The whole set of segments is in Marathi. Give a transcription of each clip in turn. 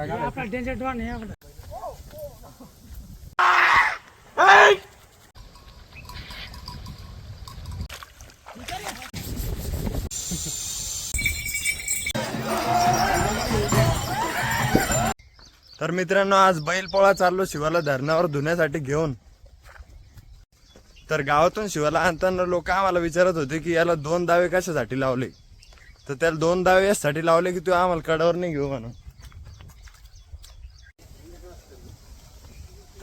आपला डेंजर डॉन आहे आपला तर मित्रांनो आज बैलपोळा चाललो शिवाला धरणावर धुण्यासाठी घेऊन. तर गावातून शिवाला आणताना लोक आम्हाला विचारत होते की याला दोन दावे कशासाठी लावले? तर त्याला दोन दावे यासाठी लावले की तू आम्हाला कडावर नाही घेऊ म्हणून.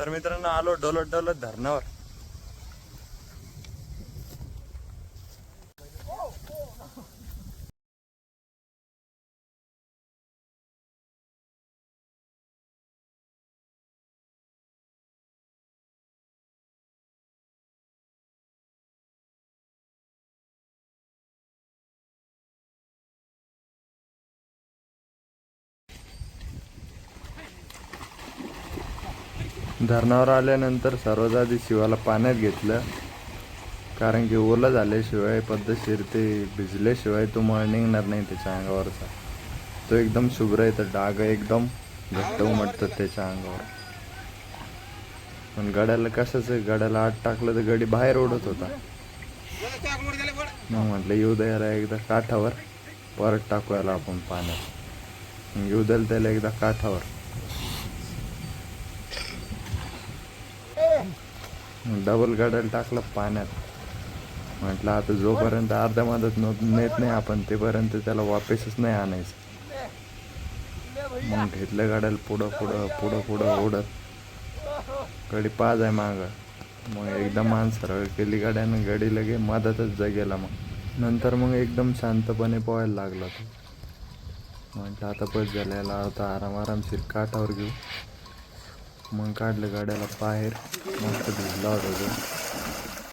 तर मित्रांनो आलो डोलत डोलत धरणावर. धरणावर आल्यानंतर सर्वात आधी शिवाला पाण्यात घेतलं. कारण की ओलं झाल्याशिवाय पद्धतशीर ते भिजल्याशिवाय तो मळ निघणार नाही त्याच्या अंगावरचा. तो एकदम शुभ्र आहे तर डाग एकदम घट्ट उमटतात त्याच्या अंगावर. पण गड्याला कसंच आहे? गड्याला आत टाकलं तर गडी बाहेर ओढत होता. मग म्हटलं येऊ द्यायला एकदा काठावर. परत टाकूयाला आपण पाण्यात. येऊ द्यायला त्याला एकदा काठावर. डबल गाड्याला टाकलं पाण्यात. म्हटलं आता जोपर्यंत अर्ध्या मधात नेत नाही आपण तेपर्यंत त्याला वापसच नाही आणायचं. मग घेतलं गाड्याला पुढं पुढं पुढं पुढं ओढत. कडी पाच आहे माग. मग एकदम मान सरळ केली गाड्यानं गडी लगे मधातच जगेला मग. नंतर मग एकदम शांतपणे पोहायला लागला तो. म्हटलं आता बस झालेला होता आता आराम आरामशीर काठावर घेऊ. मग काढलं गाड्याला बाहेर. मस्त धुतला होता तो.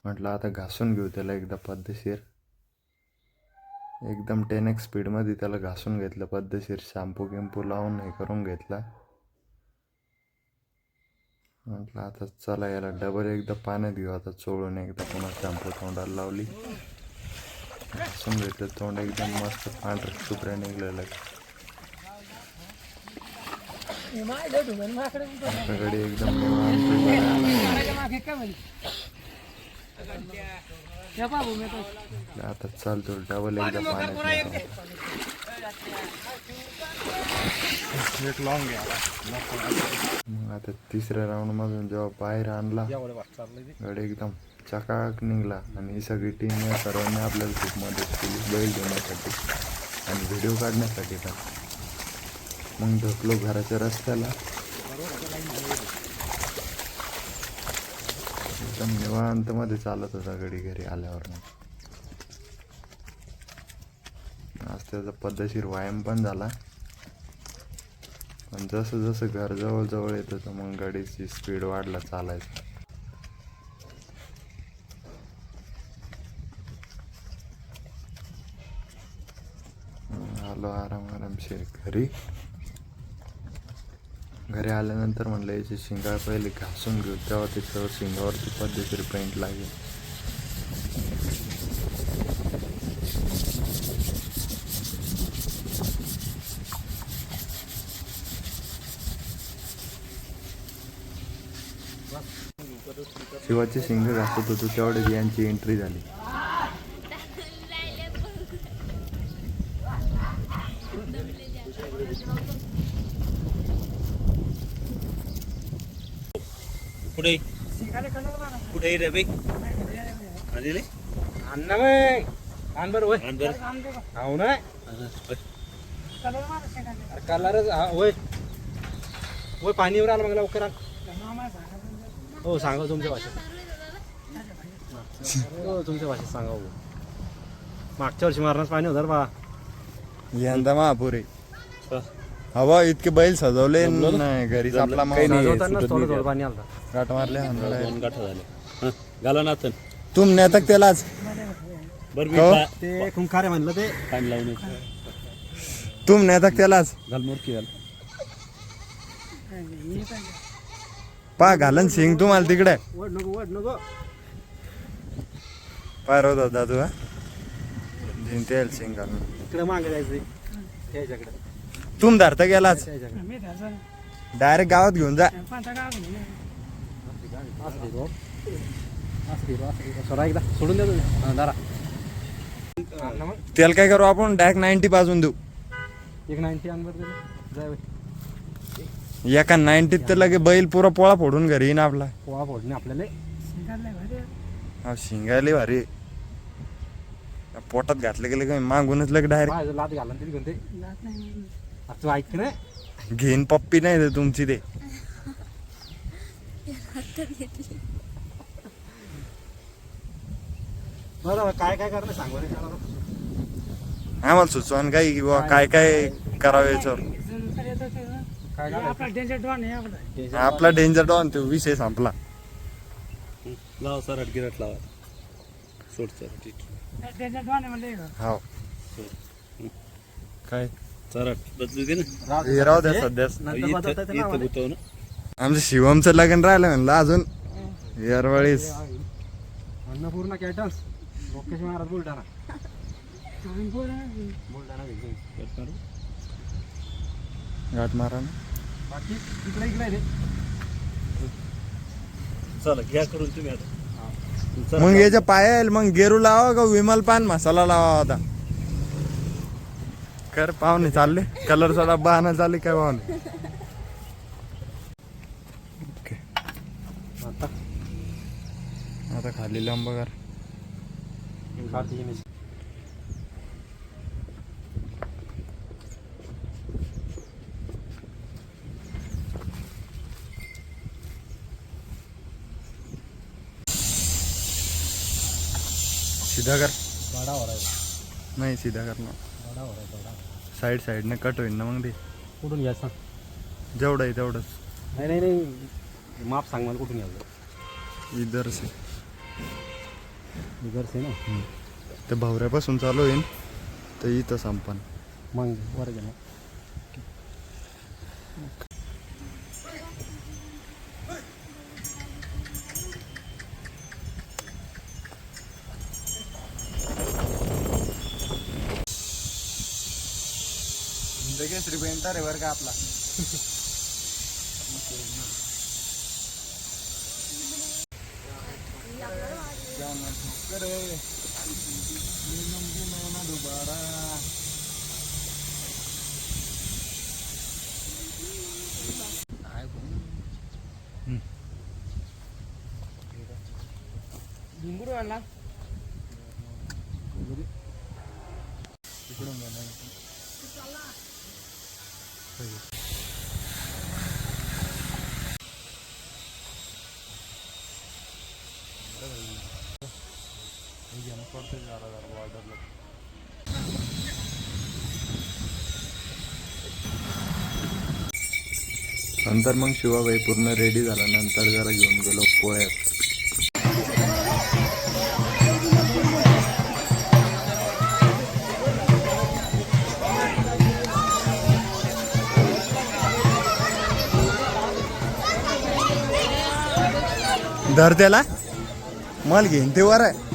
म्हटलं आता घासून घेऊ त्याला एकदा पद्धतशीर. एकदम टेन एक्स स्पीडमध्ये त्याला घासून घेतलं पद्धतशीर. शॅम्पू गिंपू लावून हे करून घेतला. म्हटलं आता चला याला डबल एकदा पाण्यात घेऊ आता चोळून एकदा पुन्हा शॅम्पू तोंडाला लावली. घासून घेतलं तोंड एकदम मस्त पांढरं शुभ्र निघलेलं मी एकदम आता चालतो डबल एकदम मग आता तिसऱ्या राऊंड मधून जेव्हा बाहेर आणला गड एकदम चकाक निघला आणि ही सगळी टीम या सर्वांनी आपल्याला खूप मदत केली बैल घेण्यासाठी आणि व्हिडिओ काढण्यासाठी पण. मग ढकलो घराच्या रस्त्याला. एकदम निवांत मध्ये चालत होता गडी घरी आल्यावर आज त्याचा पद्धतशीर व्यायाम पण झाला. पण जसं जसं घर जवळ जवळ येत होतं मग गाडीची स्पीड वाढला चालायचं. आलो आराम आरामशीर घरी. घरी आल्यानंतर म्हणलं याची शिंगाळ पहिले घासून घेऊ तेव्हा त्याच्यावर शिंगावरती पद्धतशीर पेंट लागेल. शिवाचे शिंग घासत होतो तेवढे यांची एंट्री झाली. कुठे? कुठे रे बाई आलेले? अन्न मग आण बरं होय. आण बरं. आम दे बा. हो ना कलरच हा होय. होय पाणीवर आलं मग लवकर हो सांगा तुमच्या भाषेत. हो तुमच्या भाषेत सांगा हो. मागच्या वर्षी मारणाच पाणी होतं बा. यंदा महापुरे. हा. हवा इतके बैल सजवले. नाही घरीच आपला थोडं थोडं पाणी आलं. गाठ मारले हाणला. दोन गाठा झाले. घाला नाथन तुम नेतक त्यालाच बरं मी हो? पा- ते खुंखारे म्हणलं ते. पाणी लावून येतो. तुम नेतक त्यालाच घाल मोरकी घाल. पा घालन सिंग तुम्हाला तिकडे. वड नको वड नको. पार होता दादू हा. जिंतेल सिंग घालून. इकडे मागे जायचं त्याच्याकडे तुम धरता गेलाच मी त्याचं डायरेक्ट गावात घेऊन जा. गाव घेऊन एकदा सोडून त्याला काय करू आपण? डायरेक्ट नाईन्टी पाजून देऊ. एक नाईन्टी जाय बाई. एका नाईन्टीत तर लगे बैल पुरा पोळा फोडून घरी येईन आपला. पोळा फोडणे आपल्याला. भारी. हा शिंगायले भारी. पोटात घातलं गेलं काय मागूनच लगे डायरेक्ट माझं लात घाला तरी कोणते जात नाही. म्हणून. तू ऐक ना घेईन पप्पी नाही ते तुमची ते. बरं काय काय करणं सांगू रे मला. आम्हाला सुचवान काय की बुवा काय काय करावं याच्यावर. आपला डेंजर डॉन आहे आपला. आपला डेंजर डॉन तो विषय संपला. लावा सराट गिराट लावा. सोड सराट डेंजर डॉन आहे म्हणलं हे. हो काय? बदलू दे ना. हे राहू द्या सध्या. नंतर इथं बदलता येतं ना इथं आम्हाला. गुतव ना आमचं शिवमचं लग्न राहिलं म्हणलं अजून. यारवाळीस. अन्नपूर्णा कॅटल्स. लोकेश महाराज बुलढाणा. कट मारू. बाकी इकडे इकडे रे चला घ्या करून तुम्ही आता. मग याच्या पायल मग गेरू लावा का विमल पान मसाला लावा आता? कर पाहुणे चालले. कलरचा डब्बा आणा चालले काय पाहुणे? आता? आता खाली लांब कर. सीधा कर बडा हो रहा है नाही सीधा कर ना बडा हो रहा है बडा साईड साईडने कट होईल ना मग ते. कुठून घ्यायचा जेवढं आहे तेवढंच. नाही नाही नाही. माप सांग मला कुठून घ्यायचं. इधर से इधर से ना ते भावऱ्यापासून चालू होईल तर इथं संपन. मग वर घ्या केसरी पेंटर आहे बरं का आपला. घुंगरू आणला. नंतर मग शिवाबाई पूर्ण रेडी झाला. नंतर जरा घेऊन गेलो पोळ्यात. धर त्याला. माल घेईन ते वर आहे.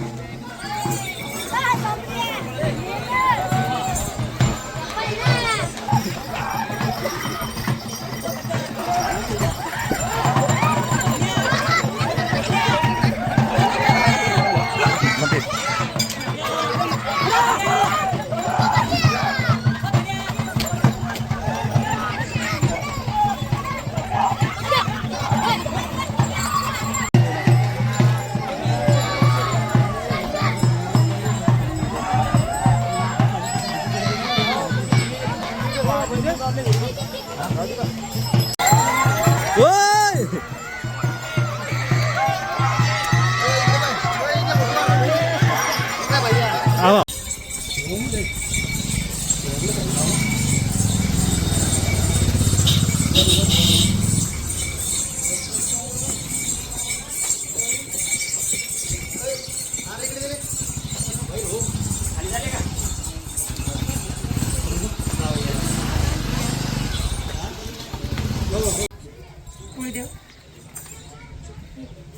पोळी देऊ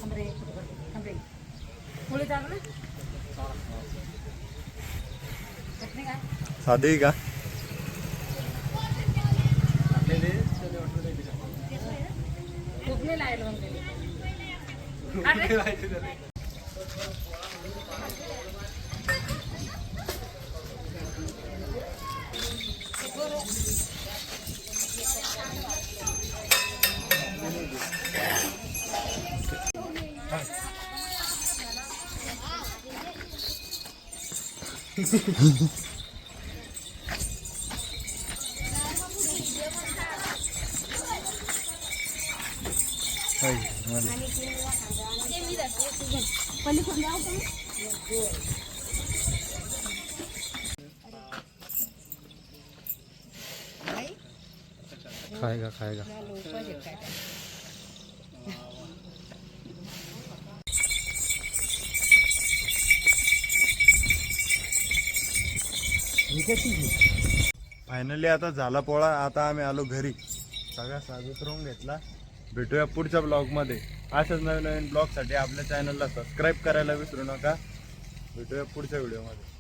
थांबरे थांबरे सादे का खाएगा खाएगा। फायनली आता झाला पोळा आता आम्ही आलो घरी. सगळा साजूत राहून घेतला. भेटूया पुढच्या ब्लॉगमध्ये अशाच नवीन नवीन ब्लॉगसाठी आपल्या चॅनलला सबस्क्राईब करायला विसरू नका. भेटूया पुढच्या व्हिडिओमध्ये